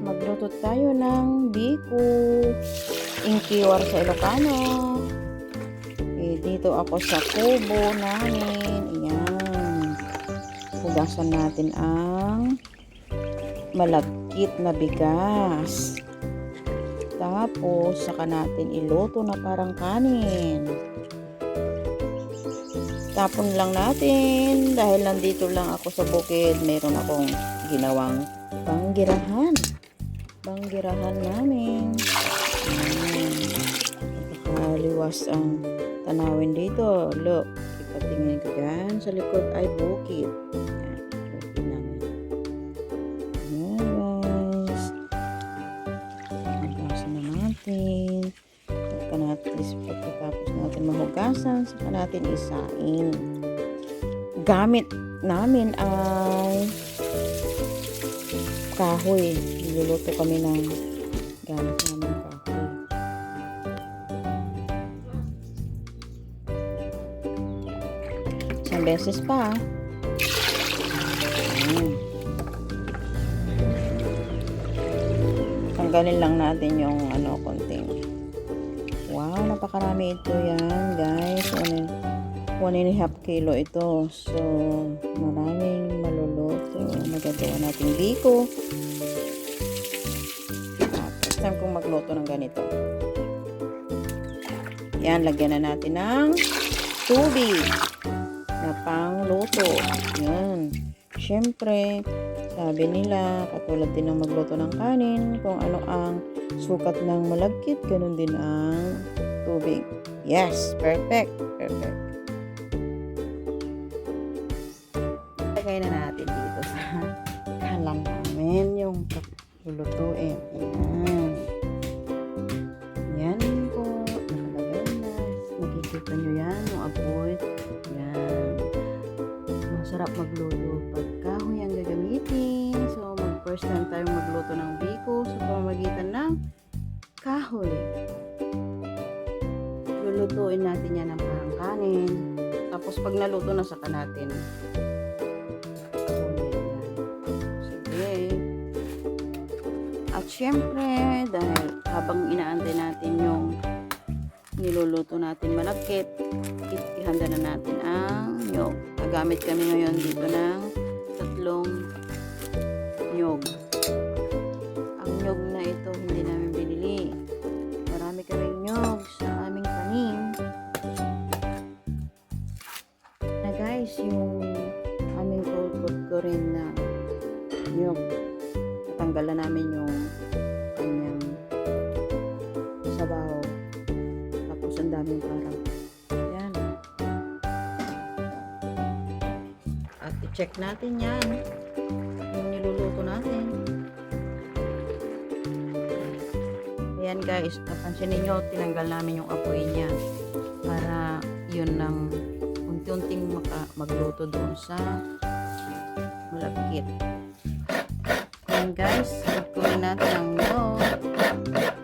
magluto tayo ng biko. Inkiwar sa Ilocano. Eh, dito ako sa kubo namin. Ayan. Hugasan natin ang malagkit na bigas. Tapos, saka natin iluto na parang kanin. Tapon lang natin. Dahil nandito lang ako sa bukid, mayroon akong ginawang panggirahan. Panggirahan namin. Ayan. Napakaliwas ang tanawin dito. Look, ipatingin ko dyan. Sa likod ay bukid. Ayan, bukid namin. Ayan, guys. Hugasan na natin. Pagka natin, pagkatapos natin natin isain. Gamit namin ay kahoy. Niluluto kami ng gamit namin kahoy. Isang beses pa. Ayan. Tanggalin lang natin yung ano, konting. Wow, napakarami ito yan, guys. One, one and a half kilo ito. So, maraming maluluto. Magagawa natin biko. First time kong magluto ng ganito. Yan, lagyan na natin ng tubig na pangluto. Yan. Siyempre, sabi nila, katulad din ng magluto ng kanin, kung ano ang sukat ng malagkit, ganun din ang tubig. Yes, perfect. Perfect. Masarap magluto pag kahoy ang gagamitin. So, mag first time tayo magluto ng biko sa pamamagitan ng kahoy. Lulutuin natin yan ng parang kanin. Tapos pag naluto na saka natin. At syempre, dahil habang inaantay natin yung niluluto natin malagkit, ihanda na natin ang nyog. Nagamit kami ngayon dito ng tatlong nyog. Ang nyog na ito hindi namin binili. Marami kaming nyog sa aming tanim. Na guys, yung aming kulkot ko rin na nyog. Natanggal na namin yung Daming parang yan. At i-check natin yan. Yung niluluto natin. Ayan guys, napansin ninyo, tinanggal namin yung apoy niya para yun nang unti-unting magluto doon sa malagkit. Ayan guys, kunin natin ang milk.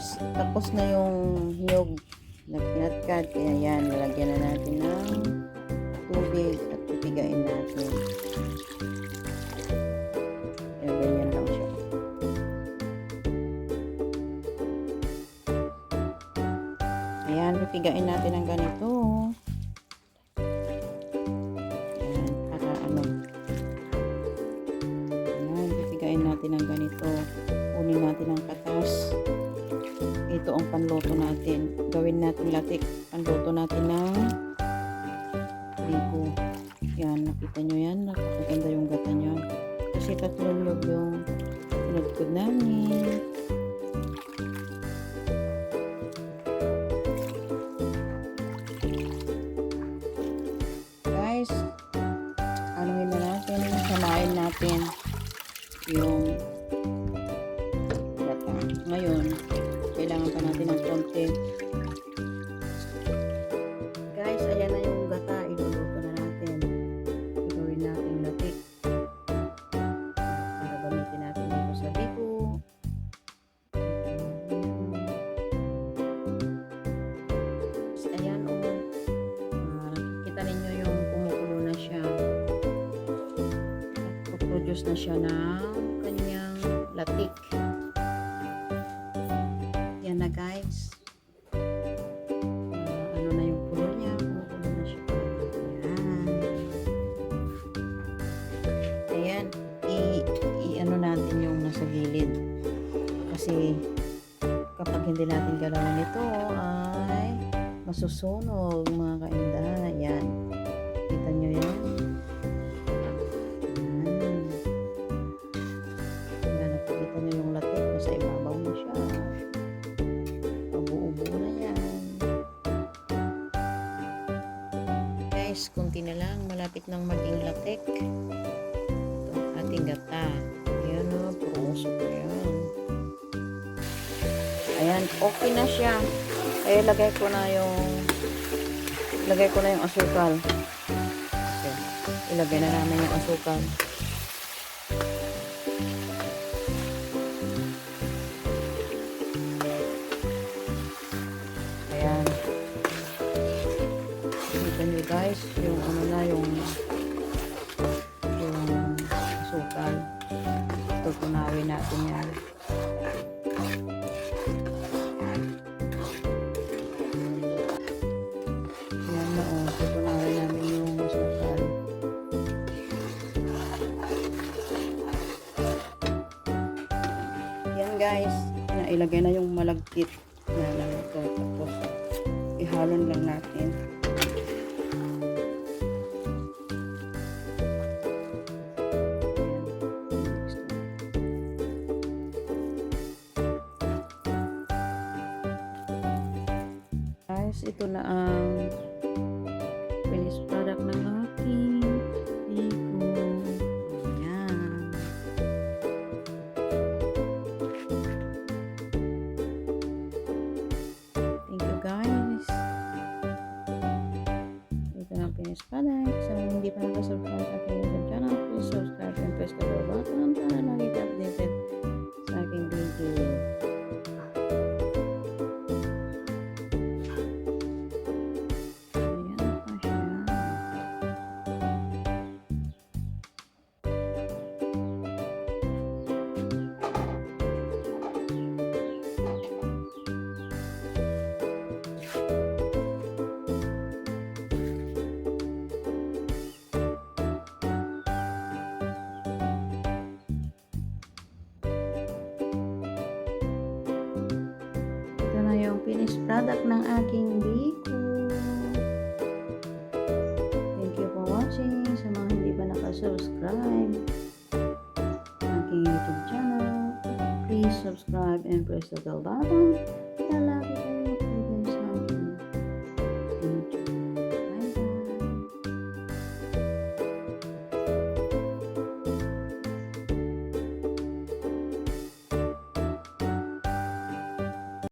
Guys, tapos na yung hiyog na pinatkat. Kaya yan, nilagyan na natin ng tubig at pipigain natin. Ayan, pipigain natin ng ganito. Ayan, para ano. Ayan, pipigain natin ng ganito. Kunin natin ang katas. Ito ang panluto natin. Gawin natin latik. Panluto natin ng biko. Yan, nakita nyo yan. Napakaganda yung gata niya. Kasi tatlong log yung pinagkod namin. Paminta natin ng konti. Guys, ayan na yung gata. Iluluto na natin. Igawin natin latik. Para gamitin natin dito sa biko. Ayan, oh. Uh, nakikita ninyo yung kumukulo na siya. Produce na siya ng hindi natin galawin ito ay masusunog mga kaindahan. Ayan. Kita nyo yan? Ayan. Ayan. Nakikita yung latik. Nasa ibabaw na siya. Pabuo-buo na yan. Guys, kunti na lang. Malapit nang maging latik. Ito ating gata. Ayan o. Puro usok na yan. Ayan, okay na siya. Kaya lagay ko na yung lagay ko na yung asukal. Okay. Ilagay na namin yung asukal. Ayan. Kita nyo guys, yung ano na, yung yung asukal. Tutunawin natin yan. Guys, na ilagay na yung malagkit. Yan lang ito. Tapos, ihalon lang natin. Guys, ito na ang hindi finished product ng aking biko. Thank you for watching. Sa mga hindi pa nakasubscribe sa aking YouTube channel, please subscribe and press the bell button para lagi